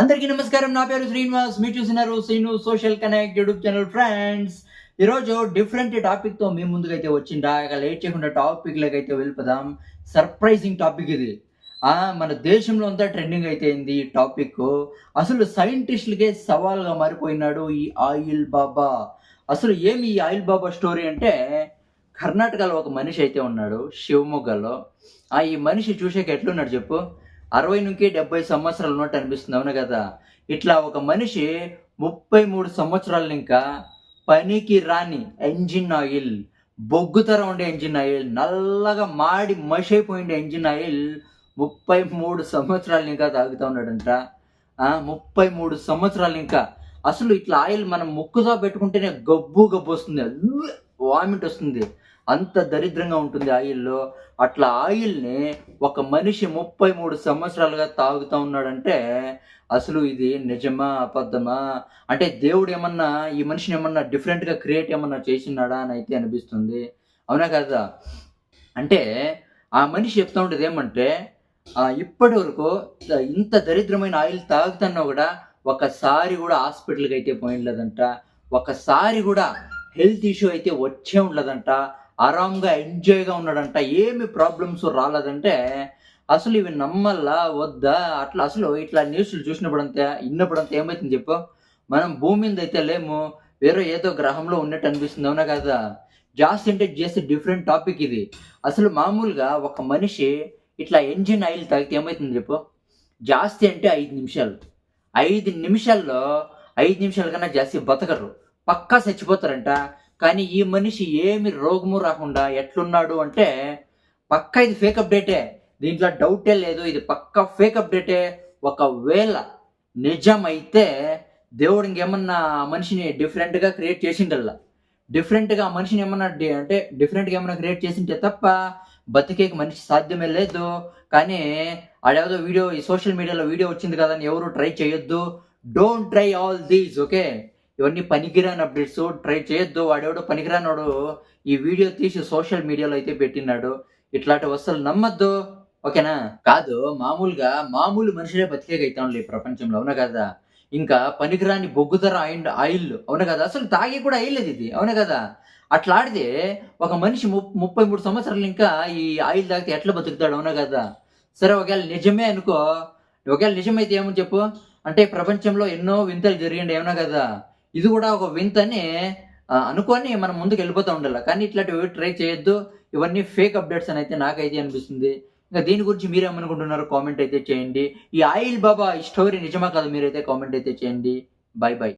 అందరికీ నమస్కారం. నా పేరు శ్రీనివాస్. మీరు చూసినారు Srinu social connect YouTube channel friends ఈరోజు డిఫరెంట్ టాపిక్తో మీ ముందుకైతే వచ్చిందా ఇక లేట్ చేయకుండా టాపిక్ అయితే వెళ్ళిపోదాం. సర్ప్రైజింగ్ టాపిక్ ఇది. మన దేశంలో అంతా ట్రెండింగ్ అయితే అయింది ఈ టాపిక్ అసలు సైంటిస్టులకే సవాల్గా మారిపోయినాడు ఈ ఆయిల్ బాబా. అసలు ఏమి ఈ ఆయిల్ బాబా స్టోరీ అంటే కర్ణాటకలో ఒక మనిషి అయితే ఉన్నాడు శివమొగ్గలో. ఆ ఈ మనిషి చూసాక ఎట్లున్నాడు చెప్పు? అరవై నుంచి డెబ్బై సంవత్సరాలు ఉన్నట్టు అనిపిస్తుంది అవును కదా? ఇట్లా ఒక మనిషి ముప్పై మూడు సంవత్సరాలు ఇంకా పనికి రాని ఎంజిన్ ఆయిల్ బొగ్గుతర ఉండే ఎంజిన్ ఆయిల్ నల్లగా మాడి మషైపోయిండే ఎంజిన్ ఆయిల్ ముప్పై మూడు సంవత్సరాలు ఇంకా తాగుతూ ఉన్నాడంట ముప్పై మూడు సంవత్సరాలు ఇంకా. అసలు ఇట్లా ఆయిల్ మనం ముక్కుతో పెట్టుకుంటేనే గబ్బు గబ్బు వస్తుంది వామిట్ వస్తుంది. అంత దరిద్రంగా ఉంటుంది ఆయిల్లో అట్లా ఆయిల్ని ఒక మనిషి ముప్పై మూడు సంవత్సరాలుగా తాగుతూ ఉన్నాడంటే అసలు ఇది నిజమా అబద్ధమా? అంటే దేవుడు ఏమన్నా ఈ మనిషిని ఏమన్నా డిఫరెంట్గా క్రియేట్ ఏమన్నా చేసినాడా అని అయితే అనిపిస్తుంది. అవునా కదా? అంటే ఆ మనిషి చెప్తా ఉండేది ఏమంటే ఇప్పటి వరకు ఇంత దరిద్రమైన ఆయిల్ తాగుతున్నా కూడా ఒకసారి కూడా హాస్పిటల్కి అయితే పోయినలేదంట ఒకసారి కూడా హెల్త్ ఇష్యూ అయితే వచ్చే ఉండలేదంట ఆరాంగా ఎంజాయ్గా ఉన్నాడంట. ఏమి ప్రాబ్లమ్స్ రాలేదంటే అసలు ఇవి నమ్మల్లా వద్దా? అట్లా అసలు ఇట్లా న్యూస్లు చూసినప్పుడంతా విన్నప్పుడంతా ఏమవుతుంది చెప్పు? మనం భూమి మీద అయితే లేము వేరే ఏదో గ్రహంలో ఉన్నట్టు అనిపిస్తుంది అవునా కదా? జాస్తి అంటే చేస్తే డిఫరెంట్ టాపిక్ ఇది. అసలు మామూలుగా ఒక మనిషి ఇట్లా ఎంజిన్ ఆయిల్ తాగితే ఏమవుతుంది చెప్పు? జాస్తి అంటే ఐదు నిమిషాలు. ఐదు నిమిషాల్లో ఐదు నిమిషాల కన్నా జాస్తి బతకరు. పక్కా చచ్చిపోతారంట. కానీ ఈ మనిషి ఏమి రోగము రాకుండా ఎట్లున్నాడు అంటే పక్కా ఇది ఫేక్ అప్డేటే దీంట్లో డౌటే లేదు ఇది పక్కా ఫేక్ అప్డేటే ఒకవేళ నిజమైతే దేవుడు ఇంకేమన్నా మనిషిని డిఫరెంట్గా క్రియేట్ చేసిండల్లా? డిఫరెంట్గా ఆ మనిషిని ఏమన్నా అంటే డిఫరెంట్గా ఏమన్నా క్రియేట్ చేసింటే తప్ప బతికేకి మనిషి సాధ్యమే లేదు. కానీ ఆడేదో వీడియో ఈ సోషల్ మీడియాలో వీడియో వచ్చింది కదా అని ఎవరు ట్రై చేయొద్దు. Don't try all these okay ఇవన్నీ పనికిరాని అప్డేట్స్. ట్రై చేయొద్దు. వాడెవడో పనికిరానోడు ఈ వీడియో తీసి సోషల్ మీడియాలో అయితే పెట్టినాడు ఇట్లాంటి వస్తువులు నమ్మద్దు. ఓకేనా? కాదు మామూలుగా మామూలు మనుషులే బతికేగైతాంలే ఈ ప్రపంచంలో. అవునా కదా? ఇంకా పనికిరాని బొగ్గుతర ఆయిల్ ఆయిల్. అవునా కదా? అసలు తాగి కూడా అయ్యలేదు ఇది. అవునా కదా? అట్లా ఆడితే ఒక మనిషి ముప్పై మూడు సంవత్సరాలు ఇంకా ఈ ఆయిల్ తాగితే ఎట్లా బతుకుతాడు? అవునా కదా? సరే ఒకవేళ నిజమే అనుకో. ఒకవేళ నిజమైతే ఏమని చెప్పు? అంటే ప్రపంచంలో ఎన్నో వింతలు జరిగిండి. ఏమన్నా కదా? ఇది కూడా ఒక వింత అని అనుకొని మనం ముందుకు వెళ్ళిపోతూ ఉండాలి. కానీ ఇట్లాంటివి ట్రై చేయొద్దు. ఇవన్నీ ఫేక్ అప్డేట్స్ అని అయితే నాకైతే అనిపిస్తుంది. ఇంకా దీని గురించి మీరేమనుకుంటున్నారో కామెంట్ అయితే చేయండి. ఈ ఆయిల్ బాబా ఈ స్టోరీ నిజమా కాదు మీరైతే కామెంట్ అయితే చేయండి. By by